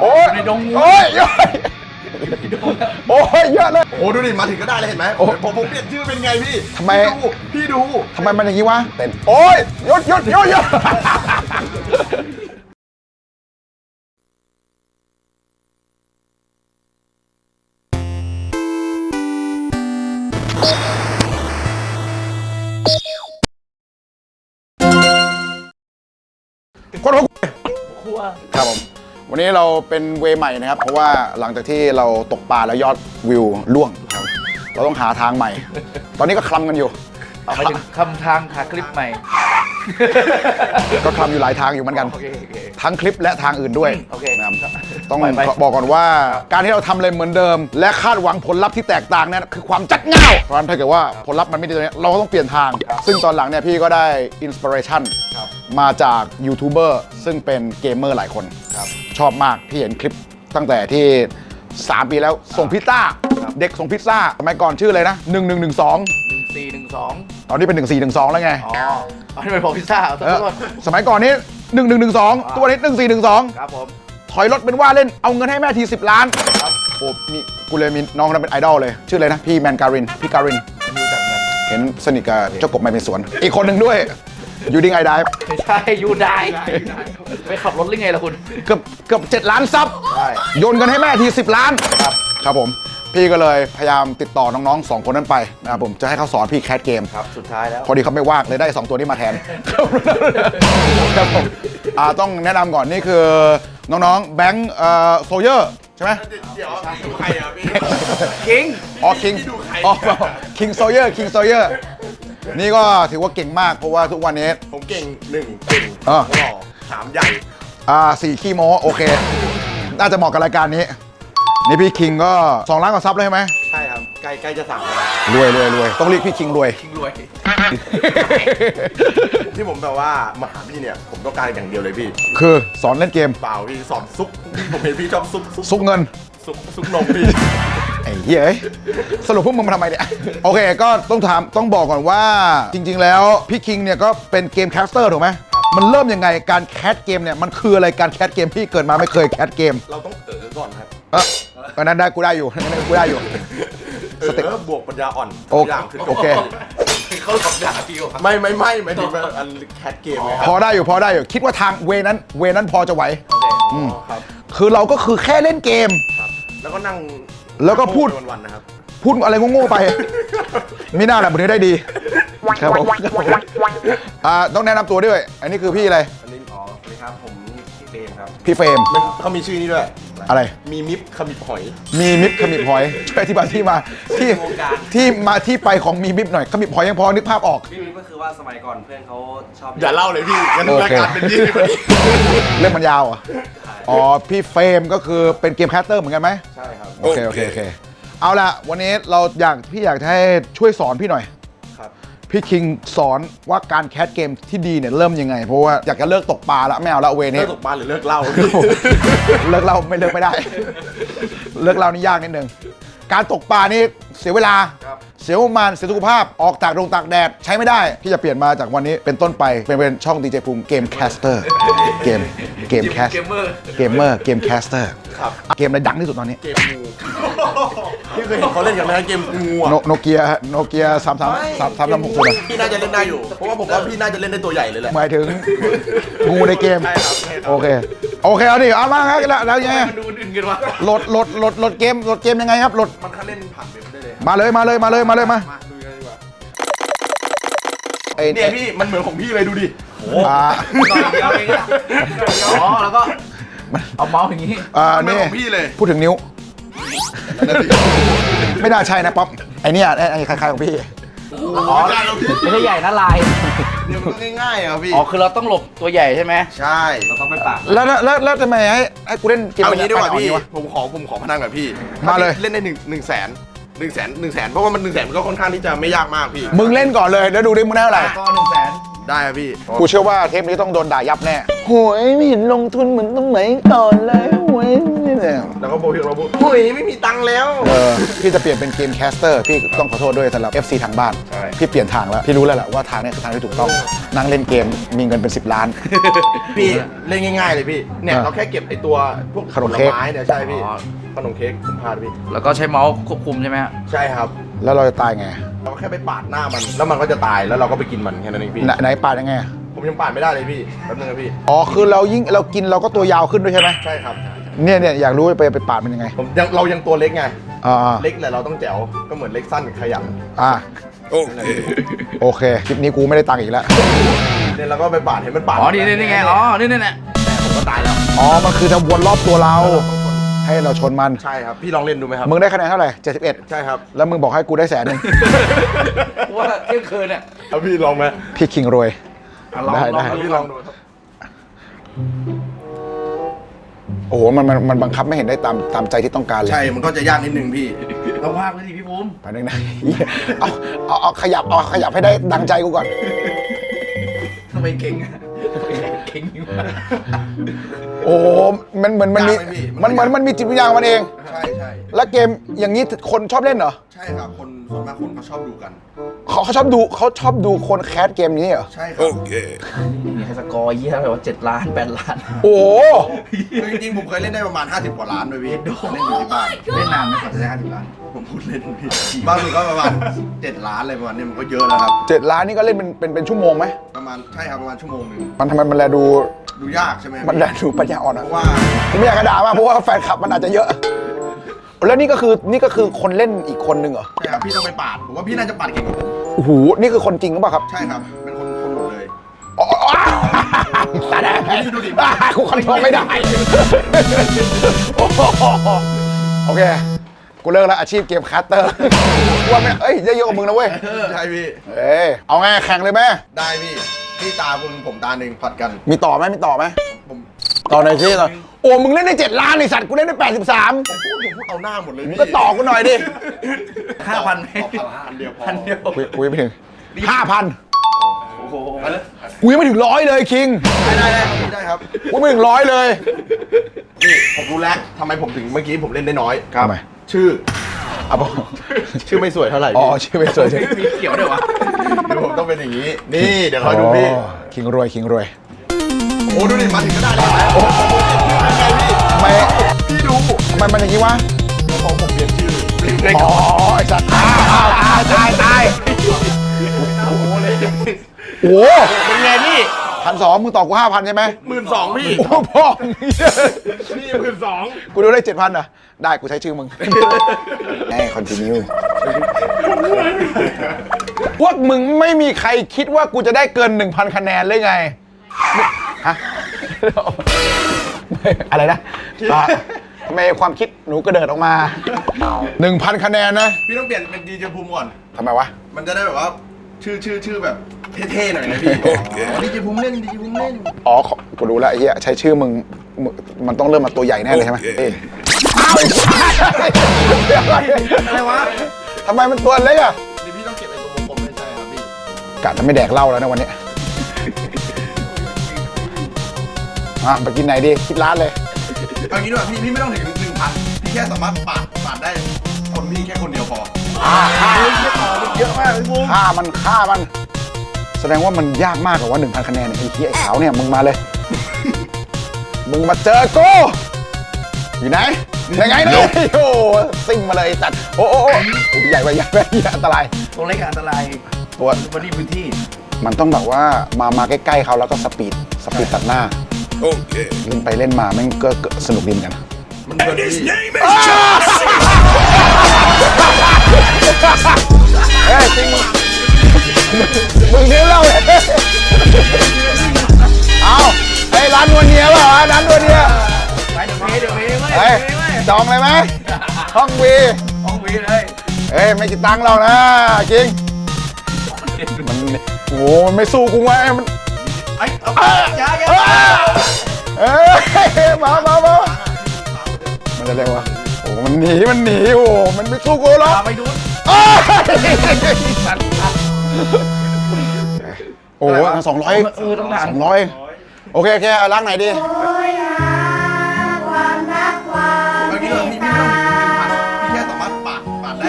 โอ้ยในดงงู โอ้ยเยอะโอ้ยเยอะเลย โอ้ดูดิมาถึงก็ได้เลยเห็นไหมโอ้ผมผมเปลี่ยนชื่อเป็นไงพี่ทำไม พี่ดูพี่ดูทำไมมันอย่างนี้วะเต้นโอ้ยหยุดหยุดหยุดหยุดคนหัวครัวครับผม วันนี้เราเป็นเวย์ใหม่นะครับ เพราะว่าหลังจากที่เราตกปลาแล้วยอดวิวล่วงครับ เราต้องหาทางใหม่ ตอนนี้ก็คลำกันอยู่ เอาไปถึงคำทางหาคลิปใหม่ ก็คลำอยู่หลายทางอยู่เหมือนกัน โอเคโอเค ทั้งคลิปและทางอื่นด้วยโอเคนะครับต้องไปไป บอกก่อนว่าการที่เราทำอะไรเหมือนเดิม และคาดหวังผลลัพธ์ที่แตกต่างนั้นคือความจัดเง่าเพราะฉะนั้นถ้าเกิดว่าผลลัพธ์มันไม่ดีตรงนี้เราก็ต้องเปลี่ยนทาง ซึ่งตอนหลังเนี่ยพี่ก็ได้อินสปิเรชันมาจากยูทูบเบอร์ซึ่งเป็นเกมเมอร์หลายคน ชอบมากพี่เห็นคลิปตั้งแต่ที่ 3 ปีแล้ว ส่งพิซซ่า เด็กส่งพิซซ่าสมัยก่อนชื่ออะไรนะ 1112 หนึ่งสี่หนึ่งสองตอนนี้เป็น 1412 แล้วไงอ๋ออันนี้เป็นพอพิซซ่าเอาเออโทษสมัยก่อนนี้ 1112 ตัวนี้ 1412ครับผมถอยรถเป็นว่าเล่นเอาเงินให้แม่ที 10 ล้านโอ้มีกูเลยมีน้องนั้นเป็นไอดอลเลย ชื่ออะไรนะพี่แมนการินพี่การินไม่รู้จักกัน เห็นสนิทกับเจ้ากบไม่เป็นสวน อีกคนหนึ่งด้วย ยูดิงไอไดไม่ใช่ยูไดไปขับรถหรือไงล่ะคุณ เกือบเกือบ7ล้านซับใช่โยนกันให้แม่ที 10 ล้านครับครับผม พี่ก็เลยพยายามติดต่อน้องๆ 2 คนนั้นไปนะครับผมจะให้เขาสอนพี่แคสเกมครับ สุดท้ายแล้ว พอดีเขาไม่ว่างเลยได้ 2 ตัวนี้มาแทนครับผมอ่าต้องแนะนำก่อนนี่คือน้องๆ แบงค์เอ่อโซเยอร์ใช่ไหมเดี๋ยวดูใครอะพี่คิงอ๋อคิงพี่ดูใครอ๋อคิงโซเยอร์คิงโซเยอร์ นี่ก็ถือว่าเก่งมากเพราะว่าทุกวันนี้ ผมเก่งหนึ่งเก่งอะหล่อสามใหญ่ อ่าสี่ขี้โมโอเค น่าจะเหมาะกับรายการนี้ นี่พี่คิงก็2ล้านกว่าซับเลยใช่ไหมใช่ครับ ใกล้ใกล้จะสั่งแล้วรวยรวยรวยต้องเรียกพี่คิงรวยคิงรวย ที่ผมแบบว่ามาหาพี่เนี่ย ผมต้องการอย่างเดียวเลยพี่คือสอนเล่นเกมเปล่าพี่สอนซุกพี่ผมเห็นพี่ชอบซุกซุกซุกเงินซุกซุกนมพี่ ไอ้เหี้ยเอ้ย สรุปพวกมึงมาทำไมเนี่ย โอเค ก็ต้องถาม ต้องบอกก่อนว่า จริง ๆ แล้วพี่คิงเนี่ยก็เป็นเกมแคสเตอร์ถูกไหม มันเริ่มยังไง การแคสเกมเนี่ย มันคืออะไร การแคสเกมพี่เกิดมาไม่เคยแคสเกม เราต้องเออก่อนครับ เอออันนั้นได้กูได้อยู่อันนั้นกูได้อยู่ เอสเต็ป อบวกปัญญาอ่อนโอทุกอย่างขึ้นโอเค เขาหลอกด่าพี่ว่ะไม่ไม่ไม่หมายถึงว่าอันแคทเกมไงคพรับอได้อยู่พอได้อยู่ คิดว่าทางเวนั้น เวนั้นพอจะไหวอ๋อครับ คือเราก็คือแค่เล่นเกมครับแล้วก็นั่ง แล้วก็พูด วันๆนะครับ พูดอะไรโง่ๆไป ไม่น่าแหละบุญนี้ได้ดี ครับผมอ่าต้องแนะนำตัวด้วย อันนี้คือพี่อะไร อันนี้อ๋อสวัสดีครับ ผมพี่เฟรมครับพี่เฟรม มันเขามีชื่อนี้ด้วยอะไร มีมิฟขมิบหอย มีมิบขมิบหอย ช่วยอธิบายที่มาที่ที่มาที่ไปของมีมิบหน่อยขมิบหอยยังพอนึกภาพออก พี่มิกก็คือว่าสมัยก่อนเพื่อนเขาชอบอย่าเล่าเลยพี่งั้นโอรายเคการเป็นยี่สิบนาทีเรื่องมันยาวเหรอะอ๋อพี่เฟรมก็คือเป็นเกมแคสเตอร์เหมือนกันไหมใช่ครับ โอเคโอเคโอเคเอาละวันนี้เราอยากพี่อยากจะให้ช่วยสอนพี่หน่อยครับ พี่คิงสอนว่าการแคสเกมที่ดีเนี่ยเริ่มยังไง เพราะว่าอยากจะเลิกตกปลาละไม่เอาละเวเลินี้กตกปลาหรือเลิกเหล่าพี่เลิกเราไม่เลิกไม่ได้ เลิกเรานี่ยากนิดนึงการตกปลานี่เสียเวลาครับ เสียประมาณเสียสุขภาพออกตากดงตากแดด ใช้ไม่ได้พี่จะเปลี่ยนมาจากวันนี้เป็นต้นไป เป็นเป็นช่องดีเจภูมิเกมแคสเตอร์เกมเกมแคสเกมเมอร์เกมเมอร์เกมแคสเตอร์ครับเกมอะไรดังที่สุดตอนนี้เกมงูพี่เคยเห็นเขาเล่นกันไหมครับเกมงูอะโนโนเกียโนเกียสามสามสามสามสามหกศูนย์พี่น่าจะเล่นได้อยู่เพราะว่าผมว่าพี่น่าจะเล่นได้ตัวใหญ่เลยแหละหมายถึงงูในเกมใช่ครับใช่ครับโอเคโอเคเอาดิเอามาครับแล้วแล้วยังไงมันดูอื่นๆกันวะโหลดโหลดโหลดโหลดเกมโหลดเกมยังไงครับโหลดมันเขาเล่นผ่านเว็บได้เลย มาเลยมาเลยมาเลยมาเลยมามาดูกันดีกว่าไอ้เนี่ยพี่มันเหมือนของพี่เลยดูดิอ่าหน่อยเดียวเองอะอ๋อแล้วก็เอาเมาส์อย่างงี้อ่ามันเหมือนนี่ของพี่เลยพูดถึงนิ้ว ไม่น่าใช่นะป๊อปไอเนี่ยไอ้ไอ้คล้ายๆของพี่ อ๋อไม่ใช่ใหญ่นะลายเนี่ยมันก็ง่ายๆอะพี่อ๋อคือเราต้องหลบตัวใหญ่ใช่ไหมใช่เราต้องไปปากแล้วแล้วแล้วแล้วทำไมให้ให้กูเล่นเกมเอางี้ดีกว่าไปพี่อ่อนผมขอผมขอพนันกับพี่มาเลยถ้พี่เล่นได้หนึ่งหนึ่งแสน หนึ่งแสนหนึ่งแสนเพราะว่ามันหนึ่งแสนมันก็ค่อนข้างที่จะไม่ยากมากพี่มึงเล่นก่อนเลยแล้วดูดิมึงได้เท่าไหร่ก็หนึ่งแสนได้ครับพี่กูเชื่อว่าเทปนี้ต้องโดนด่ายับแน่โหยไม่เห็นลงทุนเหมือนตรงไหนก่อนเลยโหยนี่แหละแล้วก็โบพี่เราพูดเฮ้ยไม่มีตังค์แล้วเออพี่จะเปลี่ยนเป็นเกมแคสเตอร์พี่ต้องขอโทษด้วยสำหรับ FC ทางบ้านใช่พี่เปลี่ยนทางแล้วพี่รู้แล้วแหละว่าทางเนี้คือทางที่ถูกต้องนั่งเล่นเกมมีเงินเป็น 10 ล้าน พี่เล่นง่ายๆเลยพี่เนี่ยอะเราแค่เก็บไอตัวพวกขนมเค้กผลไม้เนี่ยใช่พี่อ๋อ ขนมเค้กผมพลาดพี่แล้วก็ใช้เมาส์ควบคุมใช่ไหมฮะใช่ครับ แล้วเราจะตายไงเราแค่ไปปาดหน้ามัน แล้วมันก็จะตายแล้วเราก็ไปกินมันแค่นั้นเองพี่ ไหนไหนปาดยังไงผมยังปาดไม่ได้เลยพี่แป๊บนึงนะพี่ อ๋อคือเรายิ่งเรากินเราก็ตัวยาวขึ้นด้วยใช่ไหมใช่ครับเนี่ยเนี่ยอยากรู้ไปไปปาดมันยังไงผมยังเรายังตัวเล็กไง อ่าเล็กแต่เราต้องแจ๋วก็เหมือนเล็กสั้นขยันอ่าโอเคคลิปนี้กูไม่ได้ตังค์อีกแล้วเนี่ยเราก็ไปปาดเห็นมันปาดอ๋อนี่นี่นี่ไงอ๋อนี่นี่นี่ผมก็ตายแล้วอ๋อมันคือจะวนรอบตัวเรา ให้เราชนมัน ใช่ครับ พี่ลองเล่นดูไหมครับ มึงได้คะแนนเท่าไหร่ 71 ใช่ครับ แล้วมึงบอกให้กูได้แสนหนึ่งว่าเที่ยงคืนเนี่ยเอาพี่ลองไหมพี่คิงรวย อะลองได้ลองได้เอาดูพี่ลองดูครับโอ้โหมันมันมันบังคับไม่เห็นได้ตามตามใจที่ต้องการเลย ใช่ มันก็จะยากนิดนึงพี่เราพากเลยดิพี่ภูมิไปนึงนะเอาเอาเอาขยับเอาขยับให้ได้ดังใจกูก่อน ทำไมเก่งอะ เก่งจริงวะโอ้โหมันเหมือนมันมียากไหมพี่มันเหมือนมันมีจิตวิญญาณของมันเอง ใช่ใช่แล้วเกมอย่างนี้คนชอบเล่นเหรอใช่ครับคนส่วนมากคนเขาชอบดูกัน เขาเขาชอบดูเขาชอบดูคนแคสเกมนี้เหรอใช่ครับนี่สกอร์เยี่ยแบบว่าเจ็ดล้านแปดล้านโอ้โหคือจริงๆผมเคยเล่นได้ประมาณ 50กว่าล้านด้วยพี่เล่นอยู่ที่บ้านเล่นนานไหมกว่าจะได้ห้าสิบล้านผมพูดเล่นพี่บ้านผมก็ประมาณ 7 ล้านอะไรประมาณนี้มันก็เยอะแล้วครับ เจ็ดล้านนี่ก็เล่นเป็นเป็นเป็นชั่วโมงไหมประมาณใช่ครับประมาณชั่วโมงหนึ่งมันทำไมมันแลดูดูยากใช่ไหมมันแลดูปัญญาอ่อนเพอะราะว่าผมไม่อยากกระด่ามากเพราะว่าแฟนคลับมันอาจจะเยอะ แล้วนี่ก็คือนี่ก็คือคนเล่นอีกคนนึงเหรอใช่ครับพี่ต้องไปปาด ผมว่าพี่น่าจะปาดเก่งกว่าผมโอ้โหนี่คือคนจริงหรือเปล่าครับ ใช่ครับ เป็นคนคนหมดเลย อ๋ออ๋อตาแดงดูดิอ่ากูคอนโทรลไม่ได้ โอ้โหโอเค กูเลิกแล้วอาชีพเกมคัสเตอร์ว่าไม่เอ้ยเยอะๆกว่ามึงนะเว้ย ใช่พี่ เอ้ยเอาไงแข่งเลยไหมได้พี่ พี่ตาคุณผมตาหนึ่งผัดกัน มีต่อไหมมีต่อไหมผมต่อหน่อยสิต่อโอ้มึงเล่นได้เจ็ดล้านไอสัตว์กูเล่นได้แปดสิบสามผมพูดผมพูดเอาหน้าหมดเลยพี่ก็ต่อกูหน่อยดิห้าพันไหมต่อพันเดียวพอพันเดียวกูกูยังไม่ถึงห้าพันโอ้โหกูยังไม่ถึงร้อยเลยคิงได้ได้ได้ครับพี่ได้ครับกูไม่ถึงร้อยเลยนี่ผมรู้แล้วทำไมผมถึงเมื่อกี้ผมเล่นได้น้อยทำไมชื่อเอาบอกชื่อไม่สวยเท่าไหร่อ๋อพี่ชื่อไม่สวยใช่มีเขียวด้วยวะเดี๋ยวผมต้องเป็นอย่างนี้ นี่เดี๋ยวคอยดูพี่อ๋อคิงรวยคิงรวยโอ้ดูดิมาถึงก็ได้เลยนะทำไมพี่ดูทำไมมันอย่างนี้วะพอผมเปลี่ยนชื่ออ๋อไอสัตว์ตายตายตายโอ้โหเป็นไง พี่พันสองมึงต่อกูห้าพันใช่ไหมหมื่นสองพี่ โอ้พ่อนี่หมื่นสองกูดูได้เจ็ดพันอะ ได้กูใช้ชื่อมึงแน่คอนติเนียพวกมึงไม่มีใครคิดว่ากูจะได้เกิน 1,000 คะแนนเลยไงฮะอะไรนะอะทำไมความคิดหนูกระเดิดออกมา 1,000 คะแนนนะ พี่ต้องเปลี่ยนเป็นดีเจภูมิก่อนทำไมวะ มันจะได้แบบว่า ชื่อชื่อชื่อแบบเท่ๆหน่อยนะพี่ดีเจภูมิเล่นดีเจภูมิเล่นอ๋อขอกูรู้แล้วไอ้เหี้ยใช้ชื่อมึงมึง มันต้องเริ่มมาตัวใหญ่แน่เลยใช่ไหมเอ้ยอ้าวไอ้สัสอะไรวะทำไมมันตัวเล็กอะเดี๋ยวพี่ต้องเก็บไอ้ตัววงกลมไม่ใช่ครับพี่กะจะไม่แดกเหล้าแล้วนะวันนี้อะไปกินไหนดีคิดร้านเลยเอางี้ด้วยพี่พี่ไม่ต้องถึงหนึ่งพันพี่แค่สามารถปาดปาดได้คนพี่แค่คนเดียวพอเยอะมากพี่บูฆ่ามันฆ่ามัน แสดงว่ามันยากมากกว่าหนึ่งพันคะแนนเนี่ยไอ้เหี้ยไอ้ขาวเนี่ยมึงมาเลย มึงมาเจอกูอยู่ไหนยังไงเนี่ยโอ้โหซิ่งมาเลยไอ้สัตว์โอ้โหโอ้โหโอ้โหใหญ่ไปใหญ่ไปเหี้ยอันตรายตรงเล็กอันตรายตัวบริพื้นที่ มันต้องแบบว่ามามาใกล้ๆเขาแล้วก็สปีดสปีดตัดหน้าโอเคเล่นไปเล่นมาแม่งก็ก็สนุกดีเหมือนกันมันเกินพี่ เฮ้ยจริงมึงมึงเลี้ยงเหล่าเลยเอาไอ้ร้านนวลเนียเปล่าวะร้านนวลเนียไปเดี๋ยวเมย์เดี๋ยวเมย์เว้ยเฮ้ยเดี๋ยวเมย์เว้ยจองเลยไหมห้องวีห้องวีเลยเฮ้ยไม่คิดตังค์เรานะจริงมันโอ้โหมันไม่สู้กูไงมันไอ้เอาไปอย่าอย่าเอ้ยเอ้ยมามามามันจะเรียกว่าโอ้โหมันหนีมันหนีโอ้โหมันไม่สู้กูหรอก อย่าไปดู โอ้ยโหสองร้อยสองร้อยโอเคโอเคเล้างไหนดีโอางี้เลยพี่ไม่ต้ที่แค่สามารถปาดปาดได้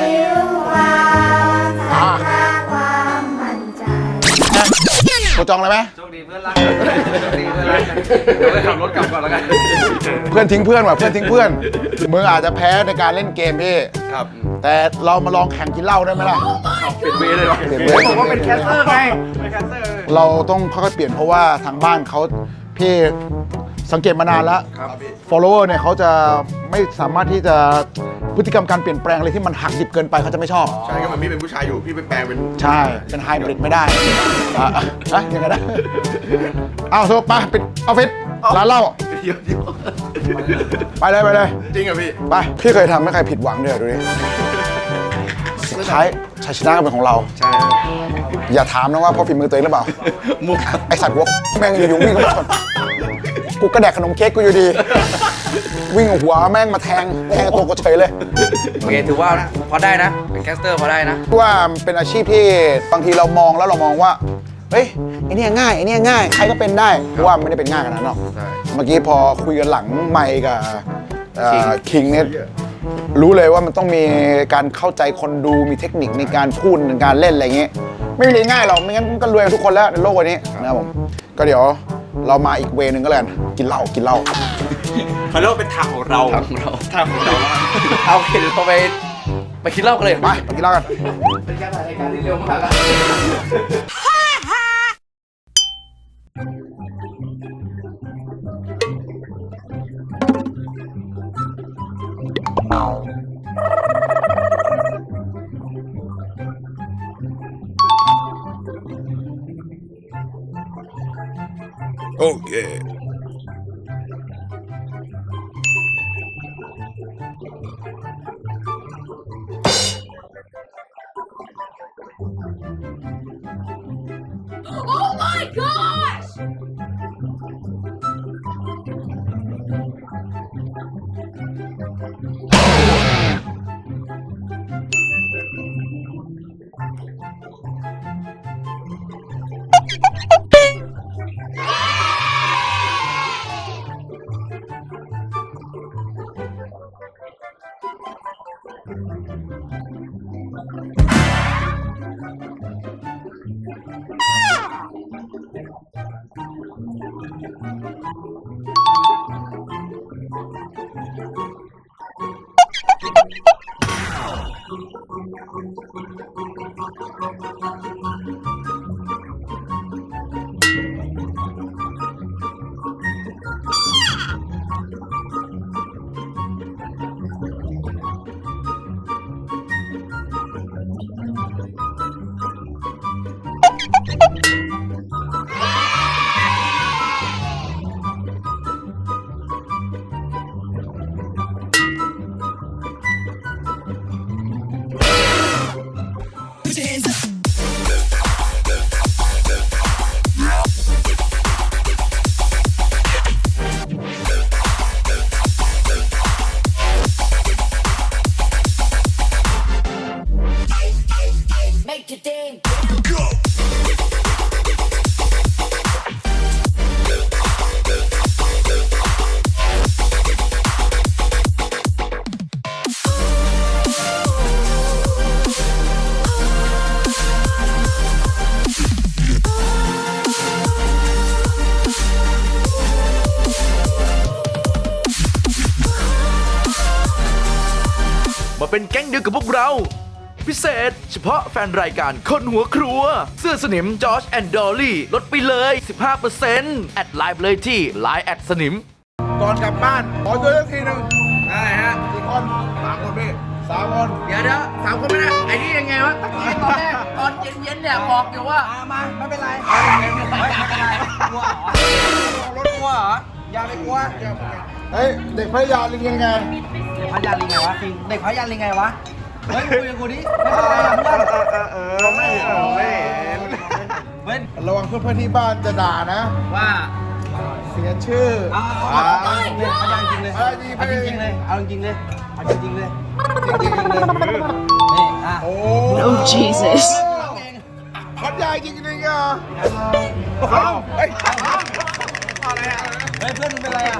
กูจองเลยไหมโชคดีเพื่อนรักโชคดีเพื่อนรักเดี๋ยวไปขับรถกลับก่อนแล้วกัน เพื่อนทิ้งเพื่อนว่ะเพื่อนทิ้งเพื่อนมึงอาจจะแพ้ในการเล่นเกมพี่ ครับ แต่เรามาลองแข่งกินเหล้าได้ไหมล่ะ เปลี่ยนเวย์เลยเหรอเปลี่ยนเวย์ ผมว่าเป็นแคสเตอร์ไงเป็นแคสเตอร์ เราต้องค่อยๆเปลี่ยนเพราะว่าทางบ้านเขาพี่สังเกตมานานแล้ว ครับพี่ follower เนี่ยเขาจะไม่สามารถที่จะพฤติกรรมการเปลี่ยนแปลงอะไรที่มันหักดิบเกินไปเขาจะไม่ชอบ ใช่ก็เหมือนพี่เป็นผู้ชายอยู่พี่ไปแปลงเป็นใช่ เป็นไฮบริดไม่ได้อะอะยังไงนะเอาโซไปปิดออฟฟิศร้านเหล้าเยวเดี๋ยวไปเลยไปเลย จริงเหรอพี่ ไป พี่เคยทำให้ใครผิดหวังด้วยเหรอดูดิ สุดท้ายชัยชนะก็เป็นของเรา ใช่อย่าถามนะว่าเพราะฝีมือตัวเองหรือเปล่า มุกไอสัตว์หัวแม่งอยู่ๆวิ่งเข้ามาชนกูก็แดกขนมเค้กกูอยู่ดี วิ่งเอาหัวแม่งมาแทงแทงตัวกูเฉยเลยโอเคถือว่าพอได้นะ เป็นแคสเตอร์พอได้นะ ว่ามันเป็นอาชีพที่บางทีเรามองแล้วเรามองว่า เฮ้ยไอเนี่ยง่ายไอเนี่ยง่ายใครก็เป็นได้เพราะว่ามันไม่ได้เป็นง่ายขนาดนั้นหรอก ใช่ เมื่อกี้พอคุยกันหลังไมค์กับคิงเนี่ย รู้เลยว่ามันต้องมีการเข้าใจคนดูมีเทคนิคในการพูดในการเล่นอะไรเงี้ยไม่มีอะไรง่ายหรอกไม่งั้นมันก็รวยกันทุกคนแล้วในโลกวันนี้นะครับผมก็เดี๋ยวเรามาอีกเวนึงก็แล้วกันกินเหล้ากินเหล้าเขาเรียกว่าเป็นทางของเราทางของเราทางของเราเอาโอเคเดี๋ยวเราไปไปคิดเหล้ากันเลยไปไปกินเหล้ากันเป็นการถ่ายรายการที่เร็วมาก Oh my gosh! เป็นแก๊งเดียวกับพวกเรา พิเศษ เฉพาะแฟนรายการคนหัวครัว เสื้อสนิมจอร์จแอนด์ดอลลี่ลดไปเลย 15%แอดไลน์เลยที่ไลน์แอดสนิม ก่อนกลับบ้าน ขอตัวเลือกทีหนึ่งอะไรฮะกี่คนสามคนพี่สามคน เดี๋ยวเดี๋ยวสามคนไม่ได้ไอ้นี่ยังไงวะตะกี้ตอนแรกตอนเย็นๆเนี่ยบอกอยู่ว่า มาไม่เป็นไรไม่เป็นไรกลัวเหรอรถกลัวเหรออย่าไปกลัว เฮ้ยเด็กพระยาลิงยังไงเด็กพยาลิงไงวะคิงเด็กพยาลิงไงวะเฮ้ยคุยกับกูดิไม่เป็นไรอะเพื่อนเราไม่เห็นเราไม่เห็นเว้นระวังเพื่อนๆที่บ้านจะด่านะ ว่าเสียชื่อเอาเอาเอาเอาเด็กพยาจริงเลยเอาจริงเอาจริงๆเลยเอาจริงๆเลยเอาจริงๆเลยเอาจริงๆเลยนี่อะโอ้ Oh Jesus พัดยายจริงๆอะเฮ้ยเพื่อนมึงเป็นไรอะ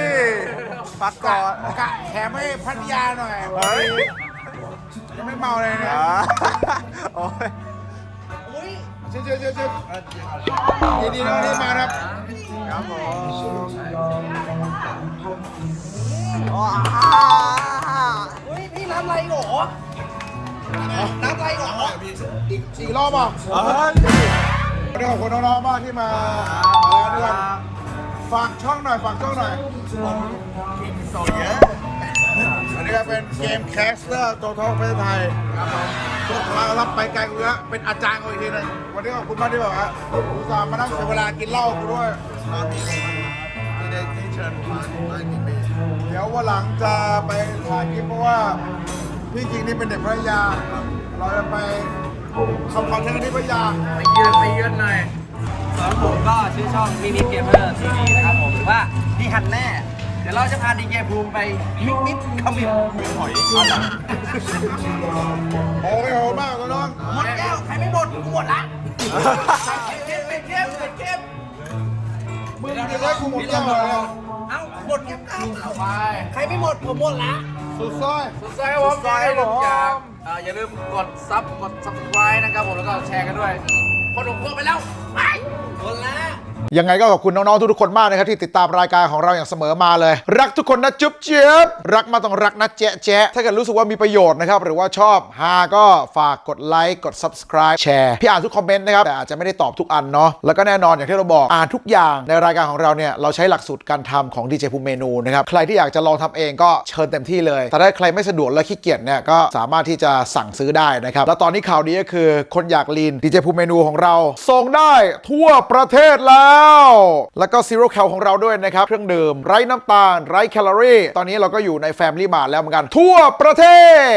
หน่อยยังไม่เมาเลยนะโอ้ยเชิญเชิญเชิญเชิญยินดีนะวันนี้มาครับครับผมเฮ้ยพี่น้ำไรโหน้ำไรโหอีกอีกรอบอะวันนี้ขอบคุณน้องๆมากที่มามาด้วย ฝากช่องหน่อยฝากช่องหน่อยโซเยอะอันนี้ก็เป็นเกมแคสเตอร์ตัวท็อปประเทศไทยตัวเรารับไปไกลกูแล้วเป็นอาจารย์กูอีกทีหนึงวันนี้ขอบคุณมากที่แบบว่าอุตส่าห์มานั่งเสียเวลากินเหล้ากูด้วยที่ได้ที่เชิญมาได้กี่ปีเดี๋ยววันหลังจะไปถ่ายคลิปเพราะว่าพี่จริงนี่เป็นเด็กพัทยา เราจะไปทำคอนเทนต์ที่พัทยาไปเยือนไปเยือนหน่อย ส่วนผมก็ชื่อช่องมินิเกมเมอร์ทีวีนะครับผมหรือว่าพี่ฮันแน่ เดี๋ยวเราจะพาดีเจภูมิไปมิกนิดขมิ้นหอยโอ้ยโหมากน้องหมดแก้วใครไม่หมดกูหมดละเกมเป็นเกมเป็นเกมมึงจะได้กูหมดแก้วเลยเอ้าหมดแก้วเอาไปใครไม่หมดผมหมดละสุดซอยสุดท้ายครับผมอย่าลืมยากเอ่ออย่าลืมกดซับกด subscribe นะครับผมแล้วก็แชร์กันด้วยคนหนุ่มพวกไปแล้วไป หมดละ ยังไงก็ขอบคุณน้องๆทุกๆคนมากนะครับที่ติดตามรายการของเราอย่างเสมอมาเลย รักทุกคนนะจุ๊บเจี๊ยบรักมาต้องรักนะแจ๊ะแจ๊ะถ้าเกิดรู้สึกว่ามีประโยชน์นะครับหรือว่าชอบฮาก็ฝากกดไลค์กด subscribe แชร์พี่อ่านทุกคอมเมนต์นะครับแต่อาจจะไม่ได้ตอบทุกอันเนาะแล้วก็แน่นอนอย่างที่เราบอกอ่านทุกอย่างในรายการของเราเนี่ยเราใช้หลักสูตรการทำของดีเจภูมิเมนูนะครับใครที่อยากจะลองทำเองก็เชิญเต็มที่เลย แต่ถ้าใครไม่สะดวกและขี้เกียจเนี่ยก็สามารถที่จะสั่งซื้อได้นะครับแล้วตอนนี้ข่าวดีก็คือคนอยากลีนดีเจภูมิเมนูของเราส่งได้ทั่วประเทศแล้วแล้วก็ซีโร่แคลของเราด้วยนะครับ เครื่องดื่มไร้น้ำตาล ไร้แคลอรี่ ตอนนี้เราก็อยู่ในแฟมลี่มาแล้วเหมือนกัน ทั่วประเทศ